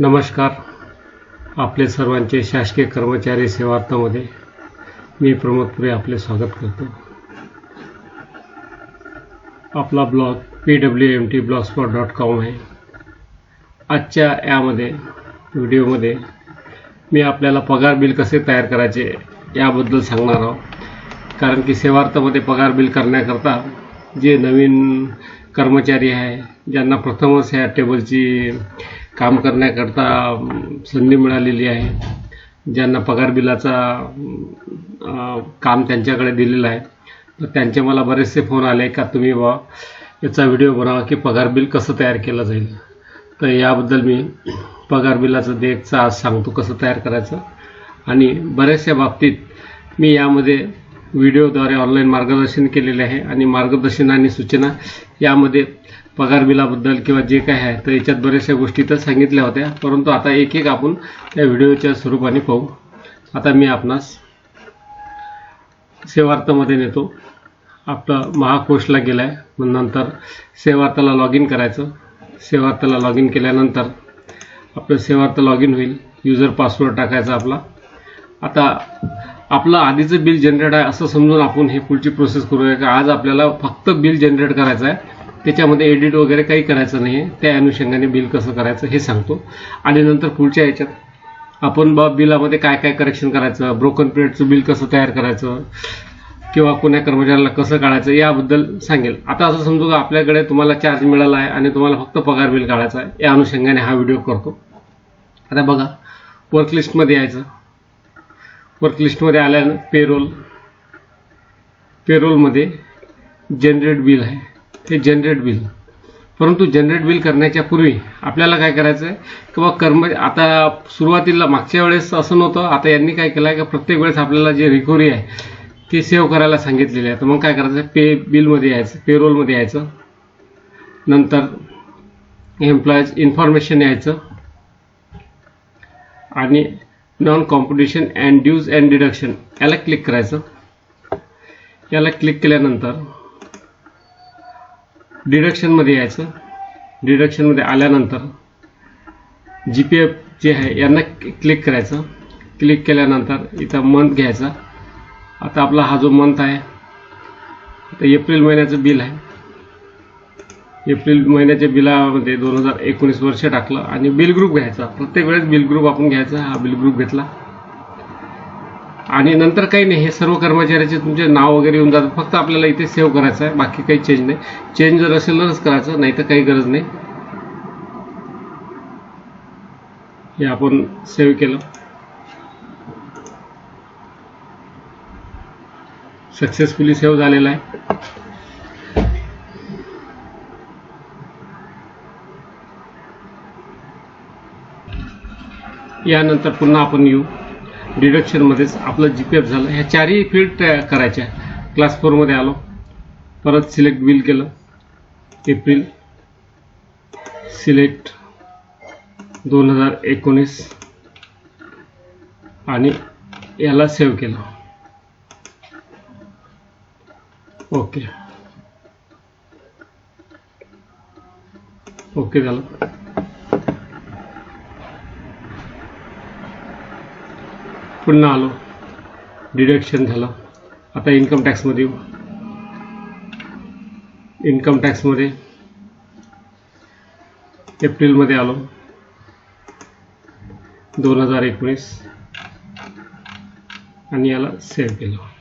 नमस्कार. आपले सर्वांचे शासकीय कर्मचारी सेवार्थामध्ये मी प्रमोद पुरे आपले स्वागत करतो. आपला blog P W M T blog spot dot com आहे. आजच्या यामध्ये व्हिडिओमध्ये मी आपल्याला पगार बिल कसे तयार करायचे याबद्दल सांगणार आहोत. कारण की सेवार्थामध्ये पगार बिल करण्याकरता जे नवीन कर्मचारी आहे ज्यांना प्रथमच ह्या टेबलची काम करण्याकरता संधी मिळालेली आहे. ज्यांना पगार बिलाचा काम त्यांच्याकडे दिलेलं आहे. तर त्यांचे मला बरेचसे फोन आले का तुम्ही बा याचा व्हिडिओ बनवा की पगार बिल कसं तयार केलं जाईल? तर याबद्दल मी पगार बिलाचं देखचा आज सांगतो कसं तयार करायचं. आणि बऱ्याचशा बाबतीत मी यामध्ये व्हिडिओद्वारे ऑनलाईन मार्गदर्शन केलेले आहे. आणि मार्गदर्शन आणि सूचना यामध्ये पगार बिलाबद्दल किंवा जे काय आहे तर याच्यात बऱ्याचशा गोष्टी तर सांगितल्या होत्या. परंतु आता एक एक आपण त्या व्हिडिओच्या स्वरूपाने पाहू. आता मी आपणास सेवार्थामध्ये नेतो. आपलं महाकोशला गेला आहे मग नंतर सेवार्थाला लॉग इन करायचं. सेवार्थाला लॉग इन केल्यानंतर आपलं सेवार्थ लॉग इन होईल युजर पासवर्ड टाकायचा आपला. आता आपलं आधीचं बिल जनरेट आहे असं समजून आपण हे पुढची प्रोसेस करूया का आज आपल्याला फक्त बिल जनरेट करायचं आहे. त्याच्यामध्ये एडिट वगैरे काही करायचं नाही आहे त्या अनुषंगाने बिल कसं करायचं हे सांगतो. आणि नंतर पुढच्या याच्यात आपण बा बिलामध्ये काय काय करेक्शन करायचं ब्रोकन पिरियडचं बिल कसं तयार करायचं किंवा कोण्या कर्मचाऱ्याला कसं काढायचं याबद्दल सांगेल. आता असं समजू का आपल्याकडे तुम्हाला चार्ज मिळाला आहे आणि तुम्हाला फक्त पगार बिल काढायचा आहे या अनुषंगाने हा व्हिडिओ करतो. आता बघा वर्क लिस्टमध्ये यायचं. वर्क लिस्टमध्ये आल्यानं पेरोल पेरोलमध्ये जनरेट बिल आहे. ते जनरेट बिल परंतु जनरेट बिल करण्याच्या पूर्वी आपल्याला काय करायचं आहे किंवा कर्म आता सुरुवातीला मागच्या वेळेस असं नव्हतं आता यांनी काय केलं आहे की प्रत्येक वेळेस आपल्याला जे रिकव्हरी आहे ती सेव्ह करायला सांगितलेली आहे. तर मग काय करायचं? पे बिलमध्ये यायचं पेरोलमध्ये यायचं. नंतर एम्प्लॉईज इन्फॉर्मेशन यायचं. आणि non competition and dues and deduction याला क्लिक करायचं. याला क्लिक केल्यानंतर डिडक्शनमध्ये यायचं. डिडक्शनमध्ये आल्यानंतर जी पी एफ जे आहे यांना क्लिक करायचं. क्लिक केल्यानंतर इथं मंथ घ्यायचा. आता आपला हा जो मंथ आहे आता एप्रिल महिन्याचं बिल आहे. एप्रिल महिन्याच्या बिलामध्ये दोन हजार एकोणीस वर्ष टाकलं आणि बिल ग्रुप घ्यायचा. प्रत्येक वेळेस बिल ग्रुप आपण घ्यायचा हा बिल ग्रुप घेतला. आणि नंतर काही नाही हे सर्व कर्मचाऱ्याचे तुमचे नाव वगैरे येऊन जातात. फक्त आपल्याला इथे सेव्ह करायचं आहे बाकी काही चेंज नाही. चेंज जर असेल तरच करायचं नाही तर काही गरज नाही. हे आपण सेव्ह केलं. सक्सेसफुली सेव्ह झालेला आहे. यानंतर पुन्हा आपण येऊ. डिडक्शनमध्येच आपलं जी पी एफ झालं. ह्या चारही फील्ड करायच्या. क्लास फोरमध्ये आलो. परत सिलेक्ट बिल केलं. एप्रिल सिलेक्ट दोन हजार एकोणीस. आणि याला सेव्ह केलं. ओके ओके झालं. पुन्हा आलो. डिडक्शन झालं. आता इन्कम टॅक्समध्ये येऊ. इन्कम टॅक्समध्ये एप्रिलमध्ये आलो. दोन हजार एकोणीस. आणि याला सेव्ह केलं.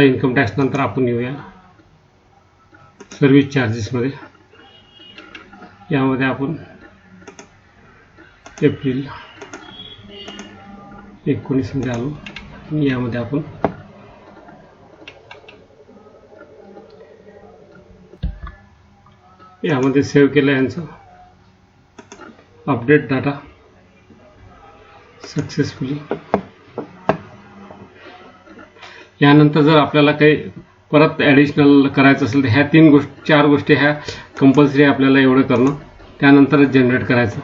आता इन्कम टॅक्स नंतर आपण येऊया. सर्व्हिस चार्जेसमध्ये यामध्ये आपण एप्रिल एकोणीसमध्ये आलो. आणि यामध्ये आपण यामध्ये सेव्ह केलं यांचं. अपडेट डाटा सक्सेसफुली यानंतर जर आपल्याला काही परत ॲडिशनल करायचं असेल तर ह्या तीन गोष्ट चार गोष्टी ह्या कंपल्सरी आपल्याला एवढं करणं त्यानंतरच जनरेट करायचं.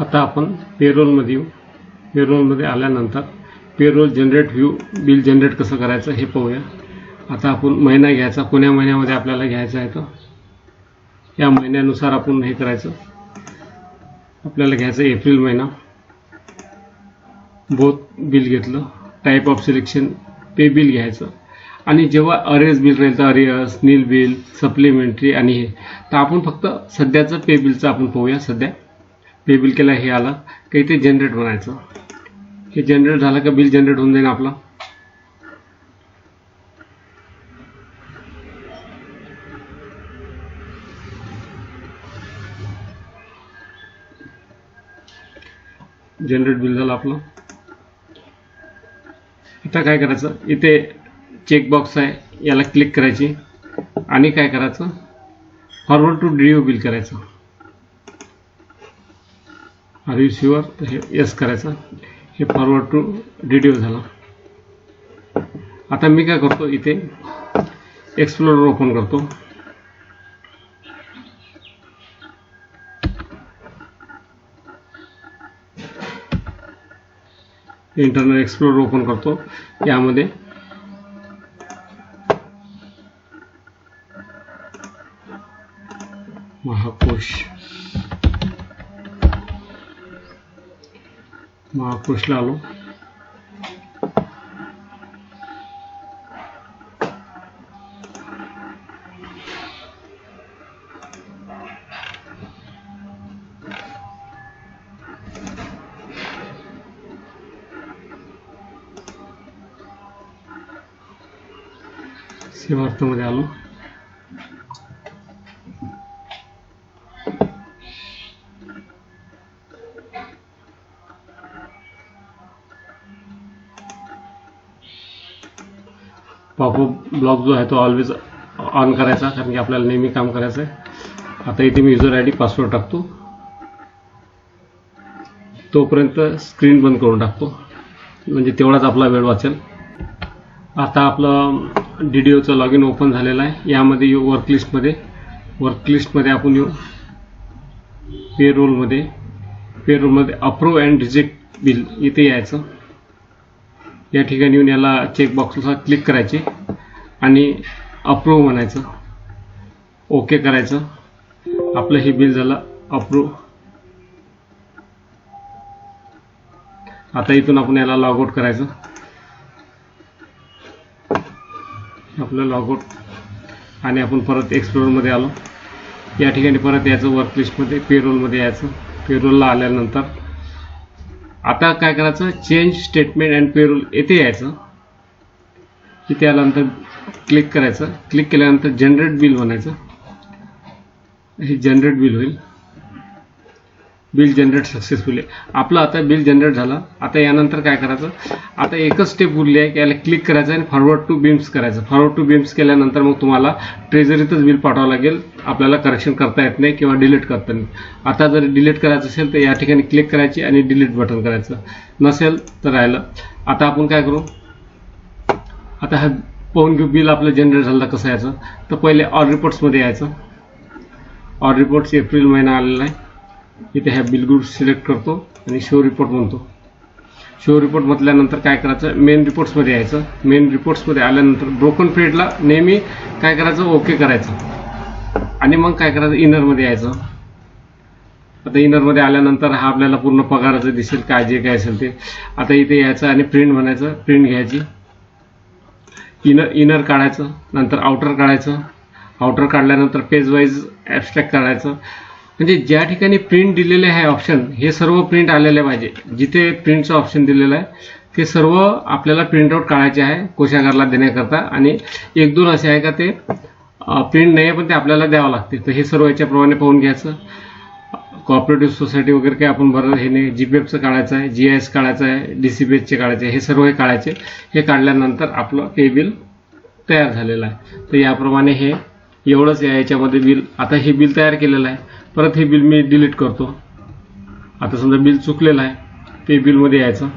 आता आपण पेरोलमध्ये येऊ. पेरोलमध्ये आल्यानंतर payroll generate view bill generate कसं करायचं हे पाहूया. आता आपण महिना घ्यायचा कोण्या महिन्यामध्ये आपल्याला घ्यायचा आहे तो? या महिन्यानुसार आपण हे करायचं. आपल्याला घ्यायचं एप्रिल महिना. बोथ बिल घेतलं. Type of selection pay bill घ्यायचं. आणि जेव्हा अरेज बिल राहील तर अरेअर्स नील बिल सप्लिमेंटरी आणि हे. तर आपण फक्त सध्याचं पे बिलचं आपण पाहूया. सध्या पे बिल केलं हे आलं. काही ते जनरेट म्हणायचं. हे जनरेट झालं का बिल जनरेट होऊन जाईल आपलं. जनरेट बिल झालं आपलं. आता काय करायचं? इथे चेकबॉक्स आहे याला क्लिक करायची. आणि काय करायचं? फॉरवर्ड टू डीओ बिल करायचं. आर यू शुअर हे येस करायचं. हे फॉरवर्ड टू डीडीओ झालं. आता मी काय करतो इथे? एक्सप्लोरर ओपन करतो. इंटरनल एक्सप्लोर ओपन करतो. यामध्ये महाकोश. महाकोशला आलो. सेवार्थामध्ये आलो. पॉपअप ब्लॉक जो आहे तो ऑलवेज ऑन करायचा कारण की आपल्याला नेहमी काम करायचं आहे. आता इथे मी युजर आय डी पासवर्ड टाकतो. तोपर्यंत स्क्रीन बंद करून टाकतो. म्हणजे तेवढाच आपला वेळ वाचेल. आता आपलं डी डी ओचं लॉग इन ओपन झालेलं आहे. यामध्ये येऊ वर्क लिस्टमध्ये वर्क लिस्टमध्ये आपण येऊ पे रोलमध्ये पे रोलमध्ये अप्रूव्ह अँड रिजेक्ट बिल इथे यायचं. या ठिकाणी येऊन याला चेकबॉक्सला क्लिक करायचे. आणि अप्रूव्ह म्हणायचं. ओके करायचं. आपलं हे बिल झालं अप्रूव्ह आता इथून आपण याला लॉग आउट करायचं. आपलं लॉगआउट आणि आपण परत एक्सप्लोरमध्ये आलो. या ठिकाणी परत यायचं वर्क लिस्टमध्ये पेरोलमध्ये यायचं. पेरोलला आल्यानंतर आता काय करायचं? चेंज स्टेटमेंट अँड पेरोल येथे यायचं. इथे आल्यानंतर क्लिक करायचं. क्लिक केल्यानंतर जनरेट बिल बनायचं हे जनरेट बिल होईल. Bill generate successfully. आपलं आता बिल जनरेट झालं. आता यानंतर काय करायचं? आता एकच स्टेप उरली आहे की याला क्लिक करायचं आणि फॉरवर्ड टू बीम्स करायचं. फॉरवर्ड टू बीम्स केल्यानंतर मग तुम्हाला ट्रेझरीतच बिल पाठवावं लागेल. आपल्याला करेक्शन करता येत नाही किंवा डिलीट करता नाही. आता जर डिलीट करायचं असेल तर या ठिकाणी क्लिक करायची आणि डिलीट बटन करायचं. नसेल तर राहिलं. आता आपण काय करू? आता हा पाहून घेऊ बिल आपलं जनरेट झालं कसं यायचं? तर पहिले ऑल रिपोर्ट्समध्ये यायचं. ऑर रिपोर्ट्स एप्रिल महिना आलेला आहे. इथे ह्या बिल ग्रुप सिलेक्ट करतो आणि शो रिपोर्ट म्हणतो. शो रिपोर्ट म्हटल्यानंतर काय करायचं? मेन रिपोर्ट्समध्ये यायचं. मेन रिपोर्ट्समध्ये आल्यानंतर ब्रोकन पिरियडला नेहमी काय करायचं? ओके करायचं. आणि मग काय करायचं? इनरमध्ये यायचं. आता इनरमध्ये आल्यानंतर हा आपल्याला पूर्ण पगाराचं दिसेल काय जे काय असेल ते. आता इथे यायचं आणि प्रिंट म्हणायचं. प्रिंट घ्यायची. इनर इनर काढायचं. नंतर आउटर काढायचं. आउटर काढल्यानंतर पेज वाईज ॲबस्ट्रॅक्ट काढायचं. म्हणजे ज्या ठिकाणी प्रिंट दिलेले आहे ऑप्शन हे सर्व प्रिंट आलेले पाहिजे. जिथे प्रिंटचं ऑप्शन दिलेलं आहे ते सर्व आपल्याला प्रिंटआउट काढायचे आहे कोशागारला देण्याकरता. आणि एक दोन असे आहे का ते प्रिंट नाही आहे पण ते आपल्याला द्यावं लागते. तर हे सर्व याच्याप्रमाणे पाहून घ्यायचं. कॉपरेटिव्ह सोसायटी वगैरे काही आपण बरं हे नाही. जी पी एफचं काढायचं आहे जी आय एस काढायचं आहे डी सी बी एसचे काढायचे आहे हे सर्व हे काढायचे. हे काढल्यानंतर आपलं हे बिल तयार झालेलं आहे. तर याप्रमाणे हे एवढंच या याच्यामध्ये बिल. आता हे बिल तयार केलेलं आहे. परत हे बिल मी डिलीट करतो. आता समजा बिल चुकलेलं आहे ते बिलमध्ये यायचं.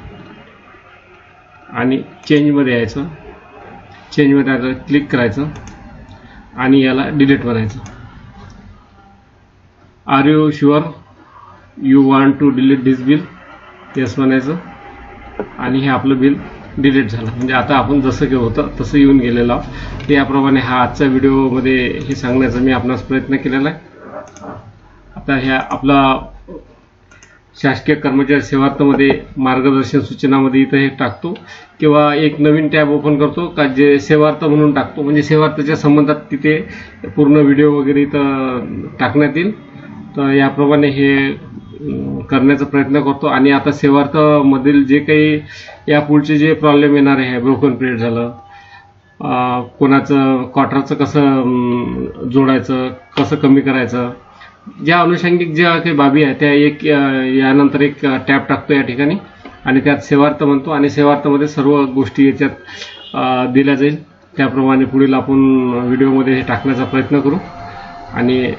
आणि चेंजमध्ये यायचं. चेंजमध्ये आता क्लिक करायचं. आणि याला डिलीट म्हणायचं. Are you sure you want to delete this bill yes म्हणायचं. आणि हे आपलं बिल डिलीट झालं. म्हणजे आता आपण जसं की होतं तसं येऊन गेलेलो आहोत. तर याप्रमाणे हा आजच्या व्हिडिओमध्ये हे सांगण्याचा मी आपणास प्रयत्न केलेला आहे. आता ह्या आपला शासकीय कर्मचारी सेवार्थमध्ये मार्गदर्शन सूचनामध्ये इथं हे टाकतो. किंवा एक नवीन टॅब ओपन करतो का जे सेवार्थ म्हणून टाकतो. म्हणजे सेवार्थच्या संबंधात तिथे पूर्ण व्हिडिओ वगैरे इथं टाकण्यात येईल. तर याप्रमाणे हे करण्याचा प्रयत्न करतो. आणि आता सेवार्थमधील जे काही या पुढचे जे प्रॉब्लेम येणार आहे ब्रोकन पिरियड झालं कोणाचं क्वार्टरचं कसं जोडायचं कसं कमी करायचं ज्या अनुषंगिक ज्या काही बाबी आहेत त्या एक यानंतर एक टॅप टाकतो या ठिकाणी. आणि त्यात सेवार्थ म्हणतो. आणि सेवार्थमध्ये सर्व गोष्टी याच्यात दिल्या जाईल. त्याप्रमाणे पुढील आपण व्हिडिओमध्ये हे टाकण्याचा प्रयत्न करू. आणि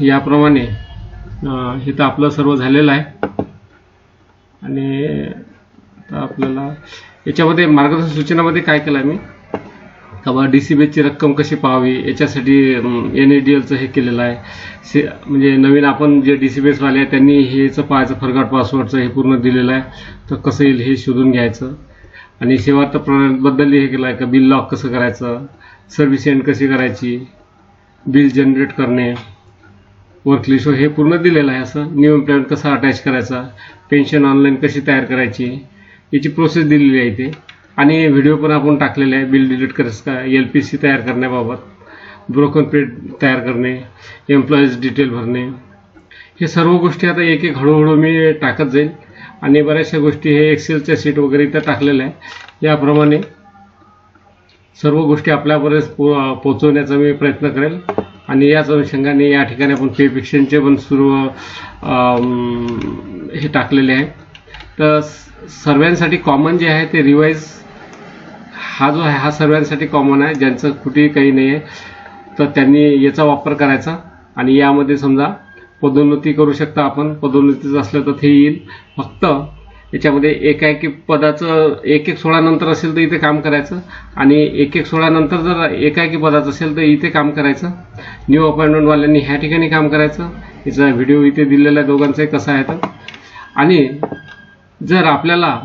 याप्रमाणे हे तर आपलं सर्व झालेलं आहे. आणि आता आपल्याला याच्यामध्ये मार्गदर्शन सूचनामध्ये काय केलं आहे मी का बा डी सी बीची रक्कम कशी पाहावी? याच्यासाठी एन ए डी एलचं हे केलेलं आहे. से म्हणजे नवीन आपण जे डी सी बी एसवाले आहे त्यांनी हेचं पाहायचं फरगाट पासवर्डचं हे पूर्ण दिलेलं आहे. तर कसं येईल हे शोधून घ्यायचं. आणि सेवार्थ प्रणालीबद्दल हे केलं आहे का? बिल लॉक कसं करायचं? सर्व्हिस एंड कशी करायची? बिल जनरेट करणे. वर्क लिस्ट हे पूर्ण दिलेलं आहे असं. न्यू एम्प्लॉयमेंट कसा अटॅच करायचा? पेन्शन ऑनलाईन कशी तयार करायची? याची प्रोसेस दिलेली आहे इथे. आणि व्हिडिओ पण आपण टाकलेले आहे. बिल डिलीट करायचं का एल पी सी तयार करण्याबाबत. ब्रोकन पेड तयार करणे एम्प्लॉईज डिटेल भरणे. हे सर्व गोष्टी आता एक एक हळूहळू मी टाकत जाईल आणि बऱ्याचशा गोष्टी हे एक्सेलच्या सीट वगैरे इथं टाकलेल्या आहे. याप्रमाणे सर्व गोष्टी आपल्यापर्यंत पो पोचवण्याचा मी प्रयत्न करेल. आणि याच अनुषंगाने या ठिकाणी आपण पे फिक्शनचे पण सुरू हे टाकलेले आहे. तर सर्वांसाठी कॉमन जे आहे ते रिवाईज हा जो आहे हा सर्वांसाठी कॉमन आहे. ज्यांचं कुठेही काही नाही आहे तर त्यांनी याचा वापर करायचा. आणि यामध्ये समजा पदोन्नती करू शकता आपण. पदोन्नतीचं असलं तर ते येईल. फक्त याच्यामध्ये एकाएकी पदाचं एक एक सोळा नंतर असेल तर इथे काम करायचं. आणि एक एक सोळा नंतर जर एकाएकी पदाचं असेल तर इथे काम करायचं. न्यू अपॉइंटमेंटवाल्यांनी ह्या ठिकाणी काम करायचं. याचा व्हिडिओ इथे दिलेला आहे दोघांचाही कसा आहे तर. आणि जर आपल्याला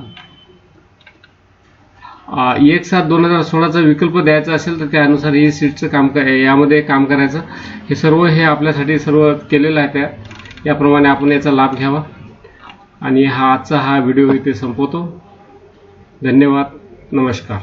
एक सात दोन हजार सोळाचा विकल्प द्यायचा असेल तर त्यानुसार ही सीटचं काम यामध्ये काम करायचं. हे सर्व हे आपल्यासाठी सर्व केलेलं आहे त्या. याप्रमाणे आपण याचा लाभ घ्यावा. आणि हा आजचा हा व्हिडिओ इथे संपवतो. धन्यवाद. नमस्कार.